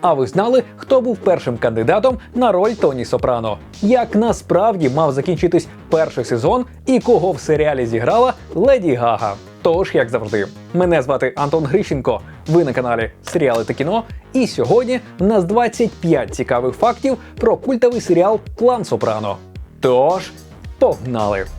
А ви знали, хто був першим кандидатом на роль Тоні Сопрано? Як насправді мав закінчитись перший сезон і кого в серіалі зіграла Леді Гага? Тож, як завжди, мене звати Антон Грищенко. Ви на каналі Серіали та кіно. І сьогодні в нас 25 цікавих фактів про культовий серіал Клан Сопрано. Тож, погнали!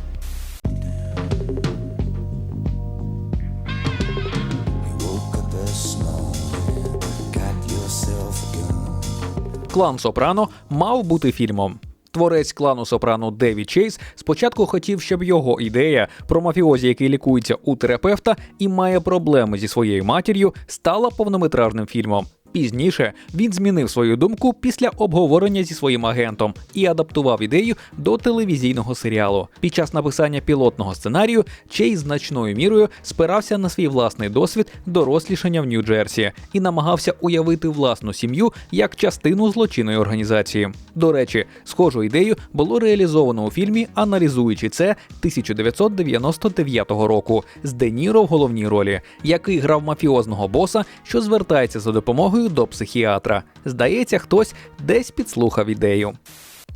Клан Сопрано мав бути фільмом. Творець клану Сопрано Деві Чейз спочатку хотів, щоб його ідея про мафіозі, який лікується у терапевта і має проблеми зі своєю матір'ю, стала повнометражним фільмом. Пізніше він змінив свою думку після обговорення зі своїм агентом і адаптував ідею до телевізійного серіалу. Під час написання пілотного сценарію Чейз значною мірою спирався на свій власний досвід дорослішання в Нью-Джерсі і намагався уявити власну сім'ю як частину злочинної організації. До речі, схожу ідею було реалізовано у фільмі, аналізуючи це 1999 року з Де Ніро в головній ролі, який грав мафіозного боса, що звертається за допомогою до психіатра. Здається, хтось десь підслухав ідею.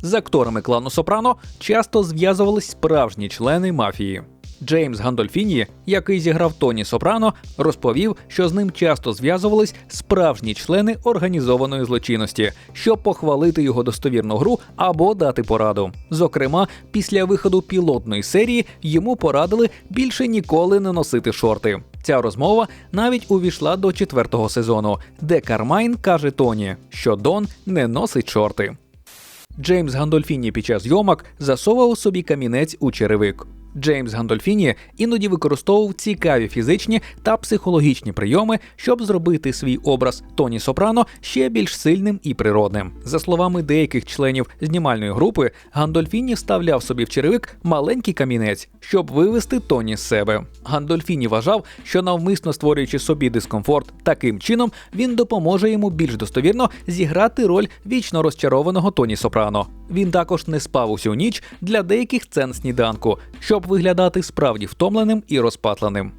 З акторами клану Сопрано часто зв'язувались справжні члени мафії. Джеймс Гандольфіні, який зіграв Тоні Сопрано, розповів, що з ним часто зв'язувались справжні члени організованої злочинності, щоб похвалити його достовірну гру або дати пораду. Зокрема, після виходу пілотної серії йому порадили більше ніколи не носити шорти. Ця розмова навіть увійшла до четвертого сезону, де Кармайн каже Тоні, що Дон не носить шорти. Джеймс Гандольфіні під час зйомок засовував собі камінець у черевик. Джеймс Гандольфіні іноді використовував цікаві фізичні та психологічні прийоми, щоб зробити свій образ Тоні Сопрано ще більш сильним і природним. За словами деяких членів знімальної групи, Гандольфіні вставляв собі в черевик маленький камінець, щоб вивести Тоні з себе. Гандольфіні вважав, що навмисно створюючи собі дискомфорт, таким чином він допоможе йому більш достовірно зіграти роль вічно розчарованого Тоні Сопрано. Він також не спав усю ніч для деяких сцен сніданку, щоб виглядати справді втомленим і розпатленим.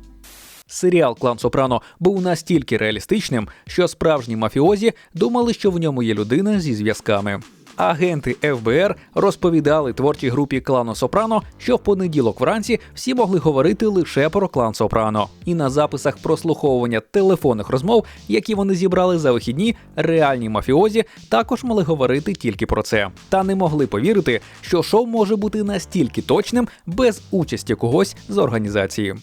Серіал Клан Сопрано був настільки реалістичним, що справжні мафіозі думали, що в ньому є людина зі зв'язками. Агенти ФБР розповідали творчій групі клану Сопрано, що в понеділок вранці всі могли говорити лише про клан Сопрано. І на записах прослуховування телефонних розмов, які вони зібрали за вихідні, реальні мафіозі також могли говорити тільки про це. Та не могли повірити, що шоу може бути настільки точним без участі когось з організації.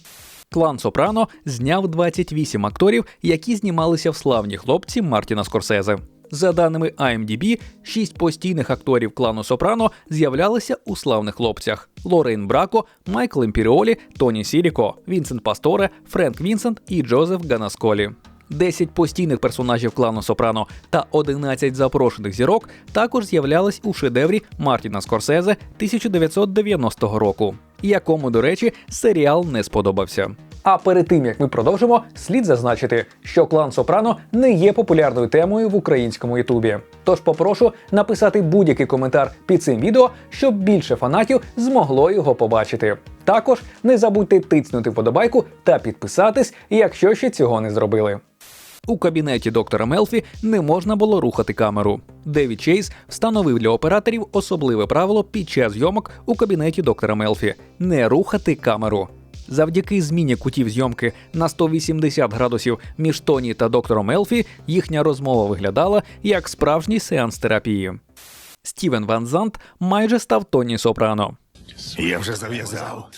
Клан Сопрано зняв 28 акторів, які знімалися в славні хлопці Мартіна Скорсезе. За даними IMDb, шість постійних акторів клану Сопрано з'являлися у славних хлопцях: Лорейн Брако, Майкл Імпіріолі, Тоні Сіріко, Вінсент Пасторе, Френк Вінсент і Джозеф Ганасколі. 10 постійних персонажів клану Сопрано та 11 запрошених зірок також з'являлись у шедеврі Мартіна Скорсезе 1990 року, якому, до речі, серіал не сподобався. А перед тим як ми продовжимо, слід зазначити, що клан Сопрано не є популярною темою в українському Ютубі. Тож попрошу написати будь-який коментар під цим відео, щоб більше фанатів змогло його побачити. Також не забудьте тицнути вподобайку та підписатись, якщо ще цього не зробили. У кабінеті доктора Мелфі не можна було рухати камеру. Девід Чейз встановив для операторів особливе правило під час зйомок у кабінеті доктора Мелфі не рухати камеру. Завдяки зміні кутів зйомки на 180 градусів між Тоні та доктором Мелфі їхня розмова виглядала як справжній сеанс терапії. Стівен Ван Зант майже став Тоні Сопрано. Я вже зав'язав.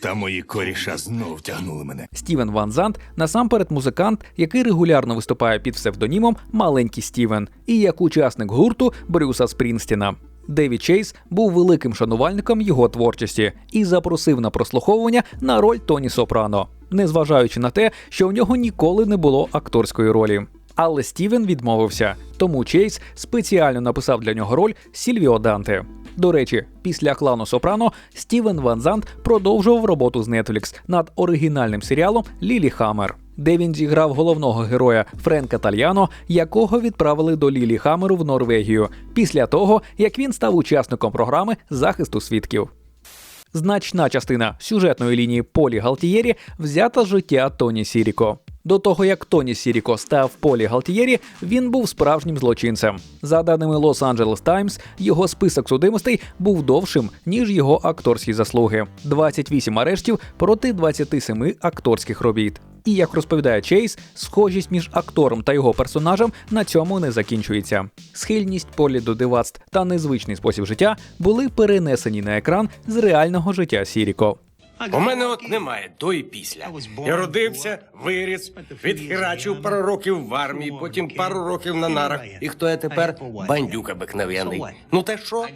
Та мої коріша знов тягнули мене. Стівен Ван Зант насамперед музикант, який регулярно виступає під псевдонімом Маленький Стівен, і як учасник гурту Брюса Спрінстіна. Девід Чейз був великим шанувальником його творчості і запросив на прослуховування на роль Тоні Сопрано, незважаючи на те, що в нього ніколи не було акторської ролі. Але Стівен відмовився, тому Чейз спеціально написав для нього роль Сільвіо Данте. До речі, після клану Сопрано Стівен Ван Зант продовжував роботу з Netflix над оригінальним серіалом Лілі Хаммер, де він зіграв головного героя Френка Тальяно, якого відправили до Лілі Хамеру в Норвегію після того, як він став учасником програми захисту свідків. Значна частина сюжетної лінії Полі Галтієрі взята з життя Тоні Сіріко. До того як Тоні Сіріко став Полі Галтієрі, він був справжнім злочинцем. За даними Los-Angeles Times, його список судимостей був довшим ніж його акторські заслуги: 28 арештів проти 27 акторських робіт. І як розповідає Чейз, схожість між актором та його персонажем на цьому не закінчується. Схильність Полі до дивацтв та незвичний спосіб життя були перенесені на екран з реального життя Сіріко. У мене от немає до і після. Я родився, виріс, відхерачив пару років в армії, потім пару років на нарах. І хто я тепер? Бандюк обикновений. Ну та що?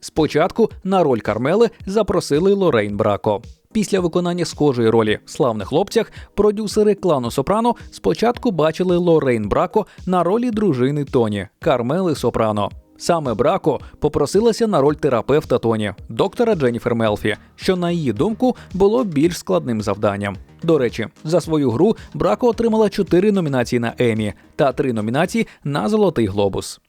Спочатку на роль Кармели запросили Лорейн Брако. Після виконання схожої ролі в славних хлопцях продюсери клану Сопрано спочатку бачили Лорейн Брако на ролі дружини Тоні Кармели Сопрано. Саме Брако попросилася на роль терапевта Тоні, доктора Дженніфер Мелфі, що на її думку було більш складним завданням. До речі, за свою гру Брако отримала 4 номінації на Емі та 3 номінації на Золотий Глобус.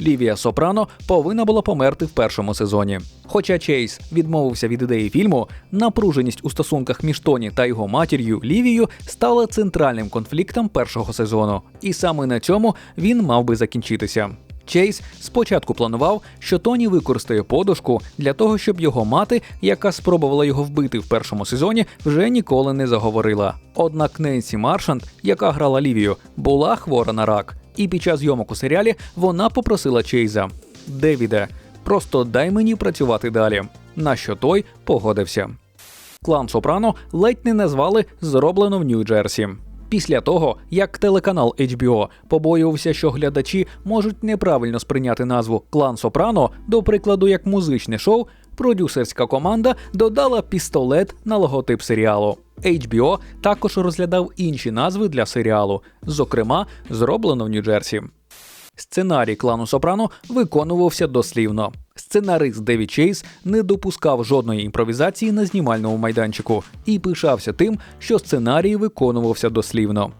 Лівія Сопрано повинна була померти в першому сезоні. Хоча Чейз відмовився від ідеї фільму, напруженість у стосунках між Тоні та його матір'ю Лівією стала центральним конфліктом першого сезону, і саме на цьому він мав би закінчитися. Чейз спочатку планував, що Тоні використає подушку для того, щоб його мати, яка спробувала його вбити в першому сезоні, вже ніколи не заговорила. Однак Ненсі Маршант, яка грала Лівію, була хвора на рак, і під час зйомок у серіалі вона попросила Чейза: Девіде, просто дай мені працювати далі. На що той погодився. Клан Сопрано ледь не назвали зроблено в Нью-Джерсі. Після того, як телеканал HBO побоювався, що глядачі можуть неправильно сприйняти назву Клан Сопрано, до прикладу, як музичне шоу, продюсерська команда додала пістолет на логотип серіалу. HBO також розглядав інші назви для серіалу, зокрема, зроблено в Нью-Джерсі. Сценарій клану Сопрано виконувався дослівно. Сценарист Деві Чейз не допускав жодної імпровізації на знімальному майданчику і пишався тим, що сценарій виконувався дослівно.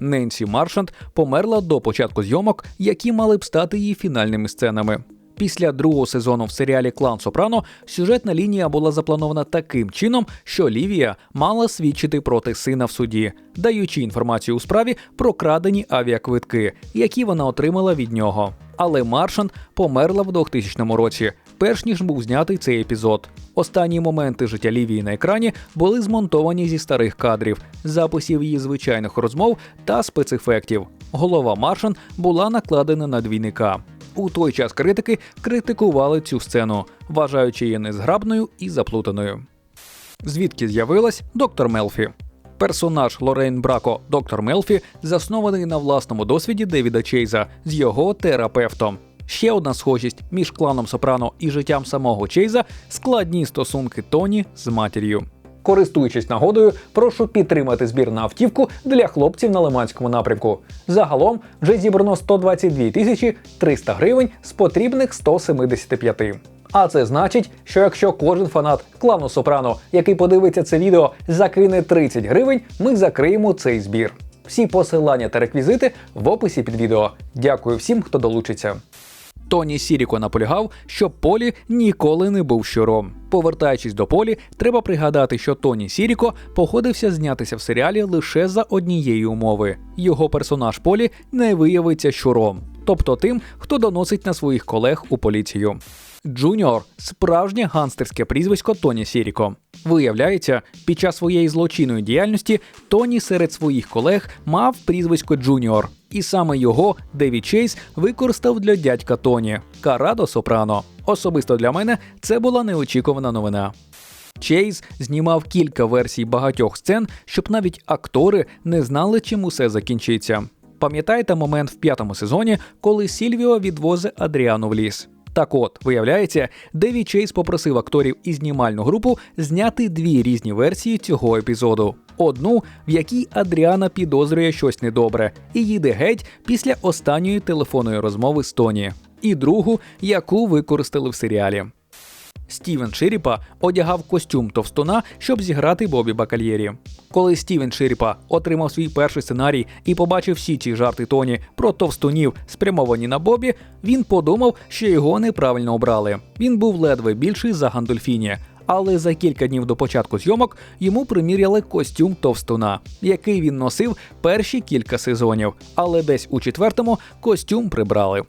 Ненсі Маршант померла до початку зйомок, які мали б стати її фінальними сценами. Після другого сезону в серіалі Клан Сопрано сюжетна лінія була запланована таким чином, що Лівія мала свідчити проти сина в суді, даючи інформацію у справі про крадені авіаквитки, які вона отримала від нього. Але Маршан померла в 2000 році, перш ніж був знятий цей епізод. Останні моменти життя Лівії на екрані були змонтовані зі старих кадрів, записів її звичайних розмов та спецефектів. Голова Маршан була накладена на двійника. У той час критики критикували цю сцену, вважаючи її незграбною і заплутаною. Звідки з'явилась доктор Мелфі? Персонаж Лорейн Брако, доктор Мелфі, заснований на власному досвіді Девіда Чейза з його терапевтом. Ще одна схожість між кланом Сопрано і життям самого Чейза складні стосунки Тоні з матір'ю. Користуючись нагодою, прошу підтримати збір на автівку для хлопців на Лиманському напрямку. Загалом вже зібрано 122 тисячі 300 гривень з потрібних 175. А це значить, що якщо кожен фанат клану Сопрано, який подивиться це відео, закине 30 гривень, ми закриємо цей збір. Всі посилання та реквізити в описі під відео. Дякую всім, хто долучиться. Тоні Сіріко наполягав, що Полі ніколи не був щуром. Повертаючись до Полі, треба пригадати, що Тоні Сіріко погодився знятися в серіалі лише за однієї умови: його персонаж Полі не виявиться щуром, тобто тим, хто доносить на своїх колег у поліцію. Джуніор справжнє ганстерське прізвисько Тоні Сіріко. Виявляється, під час своєї злочинної діяльності Тоні серед своїх колег мав прізвисько Джуніор, і саме його Деві Чейз використав для дядька Тоні Карадо Сопрано. Особисто для мене це була неочікувана новина. Чейз знімав кілька версій багатьох сцен, щоб навіть актори не знали, чим усе закінчиться. Пам'ятаєте момент в п'ятому сезоні, коли Сільвіо відвозить Адріану в ліс? Так от, виявляється, Деві Чейз попросив акторів і знімальну групу зняти дві різні версії цього епізоду. Одну, в якій Адріана підозрює щось недобре і їде геть після останньої телефонної розмови з Тоні, і другу, яку використали в серіалі. Стівен Ширіпа одягав костюм товстуна, щоб зіграти Бобі Бакальєрі. Коли Стівен Ширіпа отримав свій перший сценарій і побачив всі ці жарти Тоні про товстунів, спрямовані на Бобі, він подумав, що його неправильно обрали. Він був ледве більший за Гандольфіні, Але за кілька днів до початку зйомок йому приміряли костюм товстуна, який він носив перші кілька сезонів, але десь у четвертому костюм прибрали.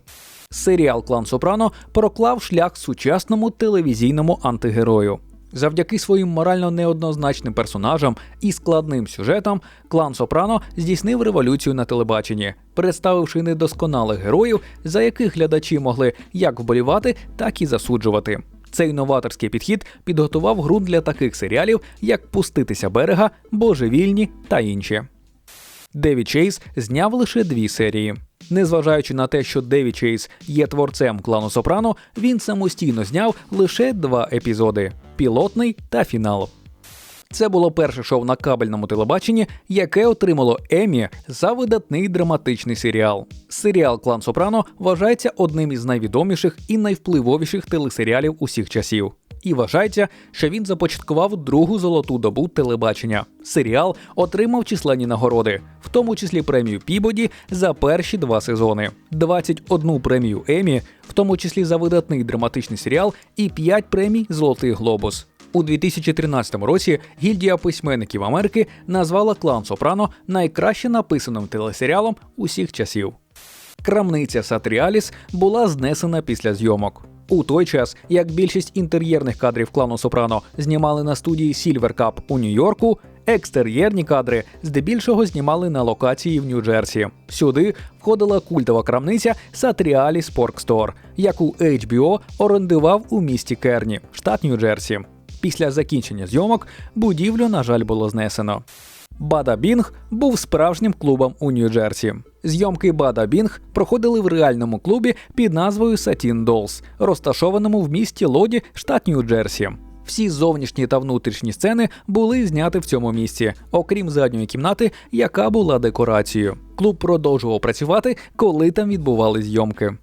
Серіал Клан Сопрано проклав шлях сучасному телевізійному антигерою. Завдяки своїм морально неоднозначним персонажам і складним сюжетам, клан Сопрано здійснив революцію на телебаченні, представивши недосконалих героїв, за яких глядачі могли як вболівати, так і засуджувати. Цей новаторський підхід підготував ґрунт для таких серіалів, як Пуститися берега, Божевільні та інші. Деві Чейз зняв лише дві серії. Незважаючи на те, що Деві Чейз є творцем клану Сопрано, він самостійно зняв лише два епізоди пілотний та фінал. Це було перше шоу на кабельному телебаченні, яке отримало Емі за видатний драматичний серіал. Серіал Клан Сопрано вважається одним із найвідоміших і найвпливовіших телесеріалів усіх часів. І вважається, що він започаткував другу золоту добу телебачення. Серіал отримав численні нагороди, в тому числі премію Пібоді за перші два сезони, 21 премію Емі, в тому числі за видатний драматичний серіал, і 5 премій Золотий Глобус. У 2013 році гільдія письменників Америки назвала Клан Сопрано найкраще написаним телесеріалом усіх часів. Крамниця Сатріаліс була знесена після зйомок. У той час, як більшість інтер'єрних кадрів клану Сопрано знімали на студії Silver Cup у Нью-Йорку, екстер'єрні кадри здебільшого знімали на локації в Нью-Джерсі. Сюди входила культова крамниця Pork Store, яку HBO орендував у місті Керні, штат Нью-Джерсі. Після закінчення зйомок будівлю, на жаль, було знесено. Бада Бінг був справжнім клубом у Нью-Джерсі. Зйомки Бада Бінг проходили в реальному клубі під назвою Satin Dolls, розташованому в місті Лоді, штат Нью-Джерсі. Всі зовнішні та внутрішні сцени були зняті в цьому місці, окрім задньої кімнати, яка була декорацією. Клуб продовжував працювати, коли там відбували зйомки.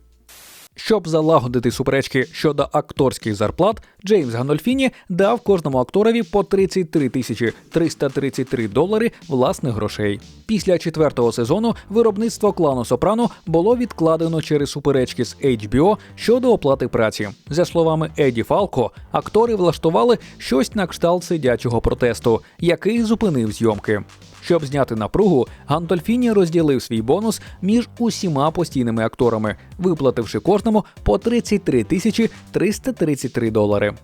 Щоб залагодити суперечки щодо акторських зарплат, Джеймс Гандольфіні дав кожному акторові по 33 тисячі 333 долари власних грошей. Після четвертого сезону виробництво клану Сопрано було відкладено через суперечки з HBO щодо оплати праці. За словами Еді Фалко, актори влаштували щось на кшталт сидячого протесту, який зупинив зйомки. Щоб зняти напругу, Гантольфіні розділив свій бонус між усіма постійними акторами, виплативши кожному по 33 тисячі 333 долари.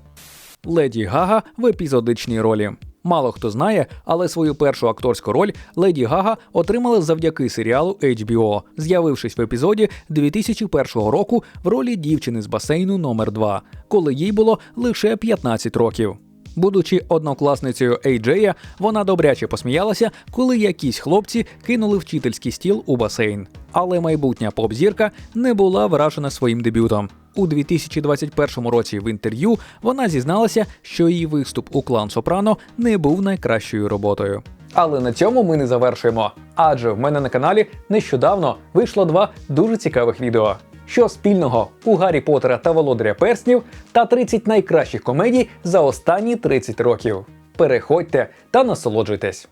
Леді Гага в епізодичній ролі. Мало хто знає, але свою першу акторську роль Леді Гага отримала завдяки серіалу HBO, з'явившись в епізоді 2001 року в ролі дівчини з басейну номер 2 коли їй було лише 15 років. Будучи однокласницею Ейджея, вона добряче посміялася, коли якісь хлопці кинули вчительський стіл у басейн. Але майбутня поп-зірка не була вражена своїм дебютом. У 2021 році в інтерв'ю вона зізналася, що її виступ у клан Сопрано не був найкращою роботою. Але на цьому ми не завершуємо. Адже в мене на каналі нещодавно вийшло два дуже цікавих відео. Що спільного у Гаррі Поттера та Володаря Перснів та 30 найкращих комедій за останні 30 років. Переходьте та насолоджуйтесь.